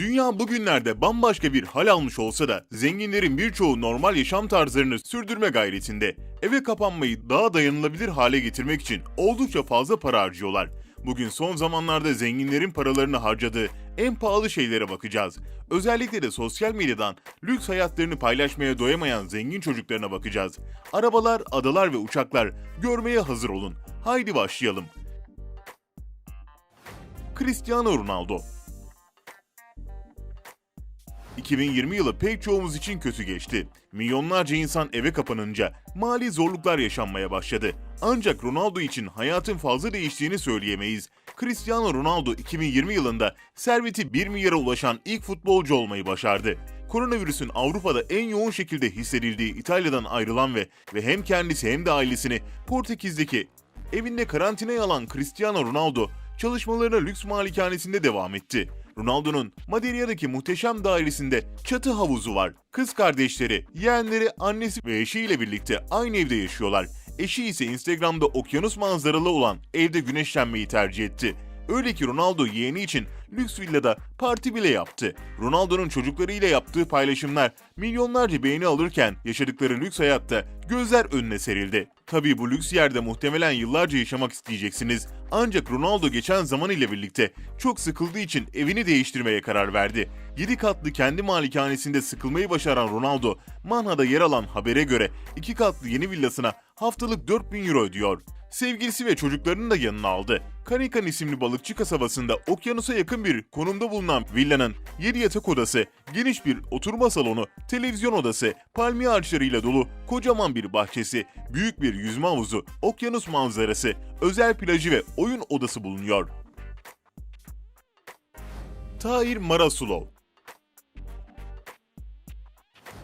Dünya bugünlerde bambaşka bir hal almış olsa da zenginlerin birçoğu normal yaşam tarzlarını sürdürme gayretinde. Eve kapanmayı daha dayanılabilir hale getirmek için oldukça fazla para harcıyorlar. Bugün son zamanlarda zenginlerin paralarını harcadığı en pahalı şeylere bakacağız. Özellikle de sosyal medyadan lüks hayatlarını paylaşmaya doyamayan zengin çocuklarına bakacağız. Arabalar, adalar ve uçaklar görmeye hazır olun. Haydi başlayalım. Cristiano Ronaldo 2020 yılı pek çoğumuz için kötü geçti. Milyonlarca insan eve kapanınca mali zorluklar yaşanmaya başladı. Ancak Ronaldo için hayatın fazla değiştiğini söyleyemeyiz. Cristiano Ronaldo 2020 yılında serveti 1 milyara ulaşan ilk futbolcu olmayı başardı. Koronavirüsün Avrupa'da en yoğun şekilde hissedildiği İtalya'dan ayrılan ve ve hem kendisi hem de ailesini Portekiz'deki evinde karantinaya alan Cristiano Ronaldo çalışmalarına lüks malikanesinde devam etti. Ronaldo'nun Madeirya'daki muhteşem dairesinde çatı havuzu var. Kız kardeşleri, yeğenleri, annesi ve eşiyle birlikte aynı evde yaşıyorlar. Eşi ise Instagram'da okyanus manzaralı olan evde güneşlenmeyi tercih etti. Öyle ki Ronaldo yeğeni için lüks villada parti bile yaptı. Ronaldo'nun çocuklarıyla yaptığı paylaşımlar milyonlarca beğeni alırken yaşadıkları lüks hayatta gözler önüne serildi. Tabii bu lüks yerde muhtemelen yıllarca yaşamak isteyeceksiniz. Ancak Ronaldo geçen zaman ile birlikte çok sıkıldığı için evini değiştirmeye karar verdi. 7 katlı kendi malikanesinde sıkılmayı başaran Ronaldo, Manha'da yer alan habere göre 2 katlı yeni villasına haftalık 4000 euro ödüyor. Sevgilisi ve çocuklarını da yanına aldı. Kanikan isimli balıkçı kasabasında okyanusa yakın bir konumda bulunan villanın 7 yatak odası, geniş bir oturma salonu, televizyon odası, palmiye ağaçlarıyla dolu kocaman bir bahçesi, büyük bir yüzme havuzu, okyanus manzarası, özel plajı ve oyun odası bulunuyor. Tahir Marasulov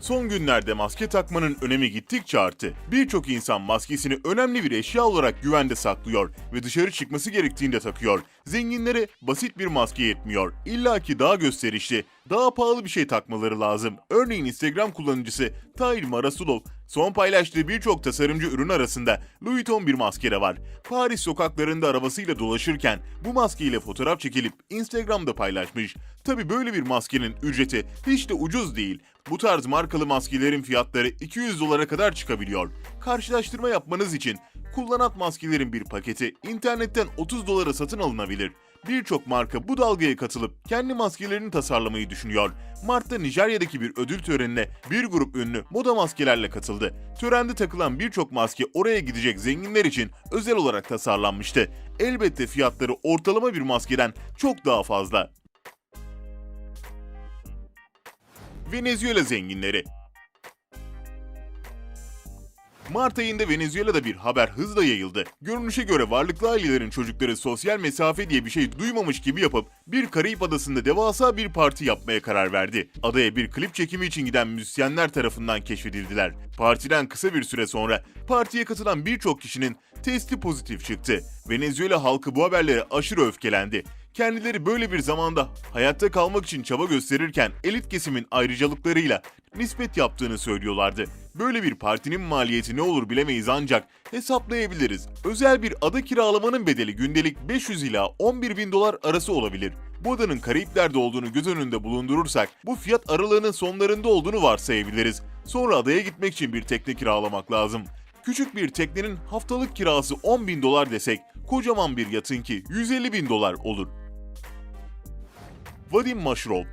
Son günlerde maske takmanın önemi gittikçe arttı. Birçok insan maskesini önemli bir eşya olarak güvende saklıyor ve dışarı çıkması gerektiğinde takıyor. Zenginlere basit bir maske yetmiyor. İlla ki daha gösterişli, daha pahalı bir şey takmaları lazım. Örneğin Instagram kullanıcısı Tahir Marasulov son paylaştığı birçok tasarımcı ürün arasında Louis Vuitton bir maske de var. Paris sokaklarında arabasıyla dolaşırken bu maskeyle fotoğraf çekilip Instagram'da paylaşmış. Tabi böyle bir maskenin ücreti hiç de ucuz değil. Bu tarz markalı maskelerin fiyatları 200 dolara kadar çıkabiliyor. Karşılaştırma yapmanız için kullanat maskelerin bir paketi internetten 30 dolara satın alınabilir. Birçok marka bu dalgaya katılıp kendi maskelerini tasarlamayı düşünüyor. Mart'ta Nijerya'daki bir ödül törenine bir grup ünlü moda maskelerle katıldı. Törende takılan birçok maske oraya gidecek zenginler için özel olarak tasarlanmıştı. Elbette fiyatları ortalama bir maskeden çok daha fazla. Venezuela zenginleri. Mart ayında Venezuela'da bir haber hızla yayıldı. Görünüşe göre varlıklı ailelerin çocukları sosyal mesafe diye bir şey duymamış gibi yapıp bir Karayip adasında devasa bir parti yapmaya karar verdi. Adaya bir klip çekimi için giden müzisyenler tarafından keşfedildiler. Partiden kısa bir süre sonra partiye katılan birçok kişinin testi pozitif çıktı. Venezuela halkı bu haberlere aşırı öfkelendi. Kendileri böyle bir zamanda hayatta kalmak için çaba gösterirken elit kesimin ayrıcalıklarıyla nispet yaptığını söylüyorlardı. Böyle bir partinin maliyeti ne olur bilemeyiz ancak hesaplayabiliriz. Özel bir ada kiralamanın bedeli gündelik 500 ila 11 bin dolar arası olabilir. Bu adanın Karayipler'de olduğunu göz önünde bulundurursak bu fiyat aralığının sonlarında olduğunu varsayabiliriz. Sonra adaya gitmek için bir tekne kiralamak lazım. Küçük bir teknenin haftalık kirası 10 bin dolar desek kocaman bir yatınki 150 bin dolar olur. Vadim Maşrov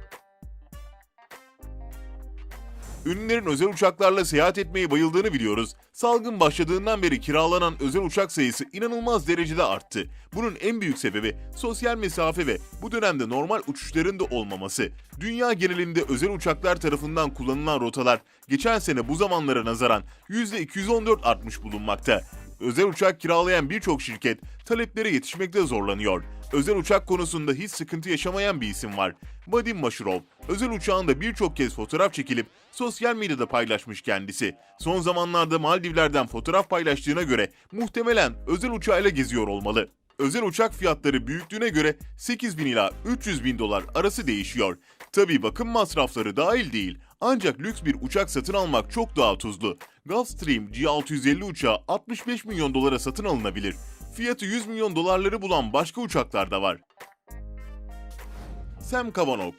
Ünlülerin özel uçaklarla seyahat etmeyi bayıldığını biliyoruz. Salgın başladığından beri kiralanan özel uçak sayısı inanılmaz derecede arttı. Bunun en büyük sebebi sosyal mesafe ve bu dönemde normal uçuşların da olmaması. Dünya genelinde özel uçaklar tarafından kullanılan rotalar geçen sene bu zamanlara nazaran %214 artmış bulunmakta. Özel uçak kiralayan birçok şirket taleplere yetişmekte zorlanıyor. Özel uçak konusunda hiç sıkıntı yaşamayan bir isim var. Vadim Maşurov. Özel uçağında birçok kez fotoğraf çekilip sosyal medyada paylaşmış kendisi. Son zamanlarda Maldivler'den fotoğraf paylaştığına göre muhtemelen özel uçağıyla geziyor olmalı. Özel uçak fiyatları büyüklüğüne göre 8 bin ila 300 bin dolar arası değişiyor. Tabi bakım masrafları dahil değil. Ancak lüks bir uçak satın almak çok daha tuzlu. Gulfstream G650 uçağı 65 milyon dolara satın alınabilir fiyatı 100 milyon dolarları bulan başka uçaklar da var. Sam Kavanagh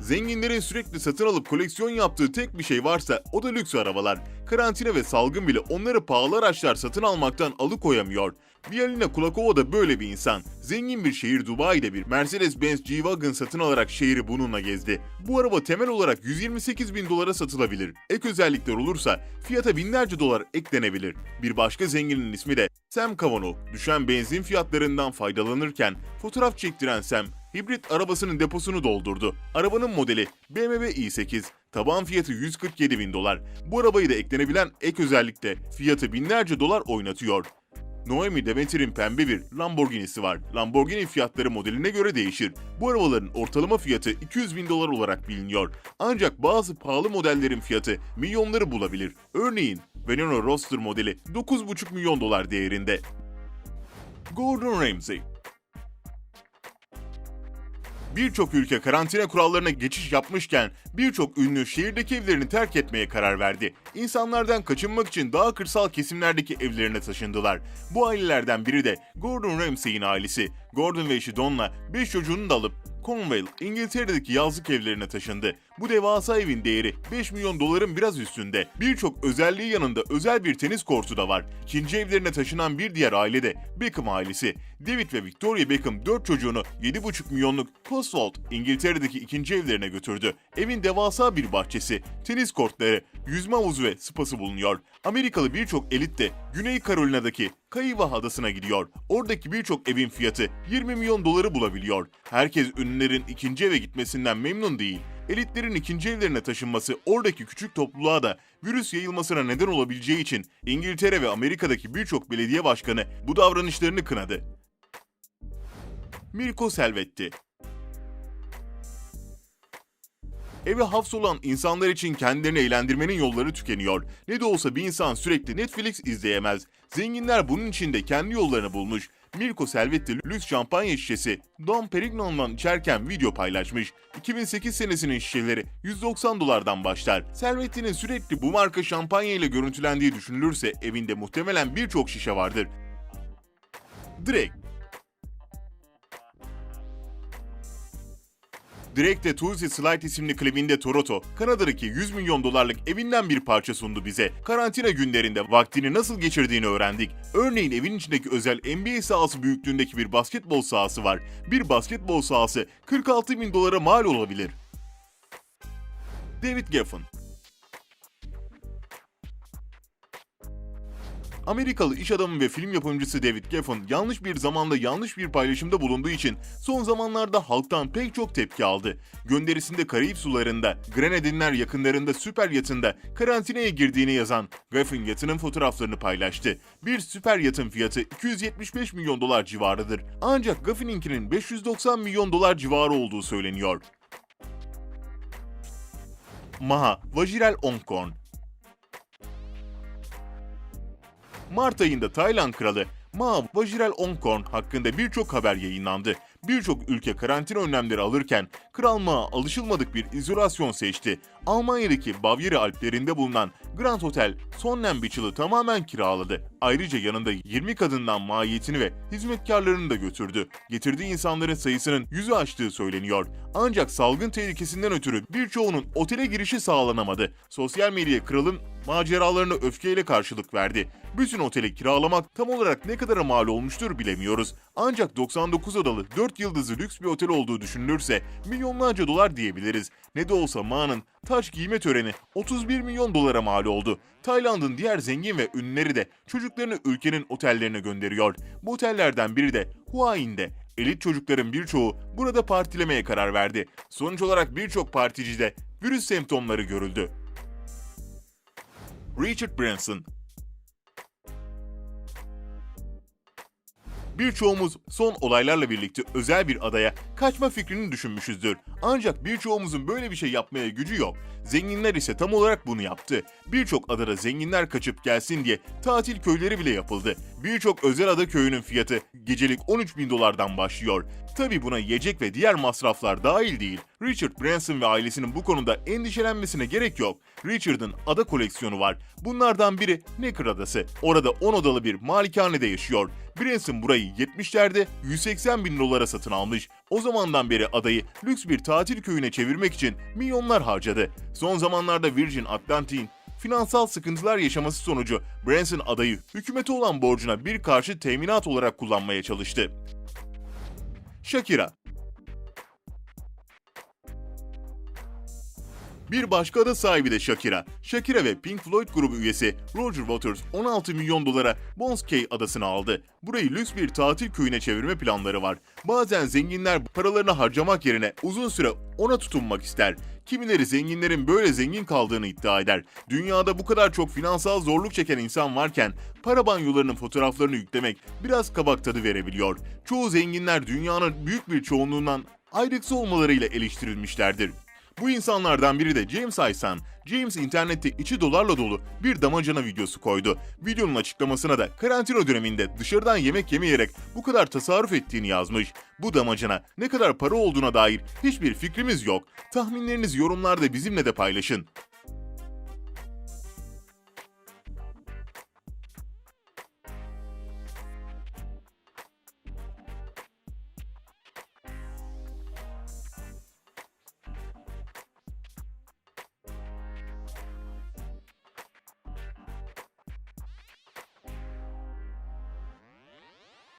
Zenginlerin sürekli satın alıp koleksiyon yaptığı tek bir şey varsa o da lüks arabalar. Karantina ve salgın bile onları pahalı araçlar satın almaktan alıkoyamıyor. Vialina Kulakova da böyle bir insan. Zengin bir şehir Dubai'de bir Mercedes-Benz G-Wagon satın alarak şehri bununla gezdi. Bu araba temel olarak 128 bin dolara satılabilir. Ek özellikler olursa fiyata binlerce dolar eklenebilir. Bir başka zenginin ismi de Sam Cavanaugh. Düşen benzin fiyatlarından faydalanırken fotoğraf çektiren Sam, hibrit arabasının deposunu doldurdu. Arabanın modeli BMW i8. Taban fiyatı 147 bin dolar. Bu arabayı da eklenebilen ek özellik de fiyatı binlerce dolar oynatıyor. Noemi Demeter'in pembe bir Lamborghini'si var. Lamborghini fiyatları modeline göre değişir. Bu arabaların ortalama fiyatı 200 bin dolar olarak biliniyor. Ancak bazı pahalı modellerin fiyatı milyonları bulabilir. Örneğin Veneno Roadster modeli 9,5 milyon dolar değerinde. Gordon Ramsay Birçok ülke karantina kurallarına geçiş yapmışken birçok ünlü şehirdeki evlerini terk etmeye karar verdi. İnsanlardan kaçınmak için daha kırsal kesimlerdeki evlerine taşındılar. Bu ailelerden biri de Gordon Ramsay'in ailesi. Gordon ve eşi Don'la 5 çocuğunu da alıp Cornwall, İngiltere'deki yazlık evlerine taşındı. Bu devasa evin değeri 5 milyon doların biraz üstünde. Birçok özelliği yanında özel bir tenis kortu da var. İkinci evlerine taşınan bir diğer aile de Beckham ailesi. David ve Victoria Beckham 4 çocuğunu 7,5 milyonluk Cotswold, İngiltere'deki ikinci evlerine götürdü. Evin devasa bir bahçesi, tenis kortları, yüzme havuzu ve spası bulunuyor. Amerikalı birçok elit de Güney Carolina'daki Kaiwa adasına gidiyor. Oradaki birçok evin fiyatı 20 milyon doları bulabiliyor. Herkes ünlülerin ikinci eve gitmesinden memnun değil. Elitlerin ikinci evlerine taşınması oradaki küçük topluluğa da virüs yayılmasına neden olabileceği için İngiltere ve Amerika'daki birçok belediye başkanı bu davranışlarını kınadı. Mirko Selvetti Eve hapsolan insanlar için kendilerini eğlendirmenin yolları tükeniyor. Ne de olsa bir insan sürekli Netflix izleyemez. Zenginler bunun için de kendi yollarını bulmuş. Mirko Selvetti lüks şampanya şişesi Dom Perignon'dan içerken video paylaşmış. 2008 senesinin şişeleri 190 dolardan başlar. Selvetti'nin sürekli bu marka şampanya ile görüntülendiği düşünülürse evinde muhtemelen birçok şişe vardır. Drake Drake de Tuesday Slide isimli klibinde Toronto, Kanada'daki 100 milyon dolarlık evinden bir parça sundu bize. Karantina günlerinde vaktini nasıl geçirdiğini öğrendik. Örneğin evin içindeki özel NBA sahası büyüklüğündeki bir basketbol sahası var. Bir basketbol sahası 46 bin dolara mal olabilir. David Geffen Amerikalı iş adamı ve film yapımcısı David Geffen yanlış bir zamanda yanlış bir paylaşımda bulunduğu için son zamanlarda halktan pek çok tepki aldı. Gönderisinde Karayip sularında, Grenadinler yakınlarında süper yatında karantinaya girdiğini yazan Geffen yatının fotoğraflarını paylaştı. Bir süper yatın fiyatı 275 milyon dolar civarıdır. Ancak Geffen'inkinin 590 milyon dolar civarı olduğu söyleniyor. Maha Vajirel Ongkorn Mart ayında Tayland kralı Ma Vajiralongkorn hakkında birçok haber yayınlandı. Birçok ülke karantina önlemleri alırken Kral Ma alışılmadık bir izolasyon seçti. Almanya'daki Bavyera Alplerinde bulunan Grand Hotel Sonnenbichel'ı tamamen kiraladı. Ayrıca yanında 20 kadından mahiyetini ve hizmetkarlarını da götürdü. Getirdiği insanların sayısının yüzü aştığı söyleniyor. Ancak salgın tehlikesinden ötürü birçoğunun otele girişi sağlanamadı. Sosyal medya kralın maceralarına öfkeyle karşılık verdi. Bütün oteli kiralamak tam olarak ne kadara mal olmuştur bilemiyoruz. Ancak 99 odalı 4 yıldızlı lüks bir otel olduğu düşünülürse milyonlarca dolar diyebiliriz. Ne de olsa Ma'nın taç giyme töreni 31 milyon dolara mal oldu. Tayland'ın diğer zengin ve ünlüleri de çocuklarını ülkenin otellerine gönderiyor. Bu otellerden biri de Huain'de. Elit çocukların birçoğu burada partilemeye karar verdi. Sonuç olarak birçok particide virüs semptomları görüldü. Richard Branson Birçoğumuz son olaylarla birlikte özel bir adaya kaçma fikrini düşünmüşüzdür. Ancak birçoğumuzun böyle bir şey yapmaya gücü yok. Zenginler ise tam olarak bunu yaptı. Birçok adada zenginler kaçıp gelsin diye tatil köyleri bile yapıldı. Birçok özel ada köyünün fiyatı gecelik 13 bin dolardan başlıyor. Tabi buna yiyecek ve diğer masraflar dahil değil. Richard Branson ve ailesinin bu konuda endişelenmesine gerek yok. Richard'ın ada koleksiyonu var. Bunlardan biri Necker Adası. Orada 10 odalı bir malikanede yaşıyor. Branson burayı 70'lerde 180 bin dolara satın almış. O zamandan beri adayı lüks bir tatil köyüne çevirmek için milyonlar harcadı. Son zamanlarda Virgin Atlantic'in finansal sıkıntılar yaşaması sonucu Branson adayı hükümete olan borcuna bir karşı teminat olarak kullanmaya çalıştı. Shakira Bir başka ada sahibi de Shakira. Shakira ve Pink Floyd grubu üyesi Roger Waters 16 milyon dolara Bones Cay adasını aldı. Burayı lüks bir tatil köyüne çevirme planları var. Bazen zenginler paralarını harcamak yerine uzun süre ona tutunmak ister. Kimileri zenginlerin böyle zengin kaldığını iddia eder. Dünyada bu kadar çok finansal zorluk çeken insan varken para banyolarının fotoğraflarını yüklemek biraz kabak tadı verebiliyor. Çoğu zenginler dünyanın büyük bir çoğunluğundan ayrıksı olmalarıyla eleştirilmişlerdir. Bu insanlardan biri de James Aysan. James internette içi dolarla dolu bir damacana videosu koydu. Videonun açıklamasına da karantina döneminde dışarıdan yemek yemeyerek bu kadar tasarruf ettiğini yazmış. Bu damacana ne kadar para olduğuna dair hiçbir fikrimiz yok. Tahminlerinizi yorumlarda bizimle de paylaşın.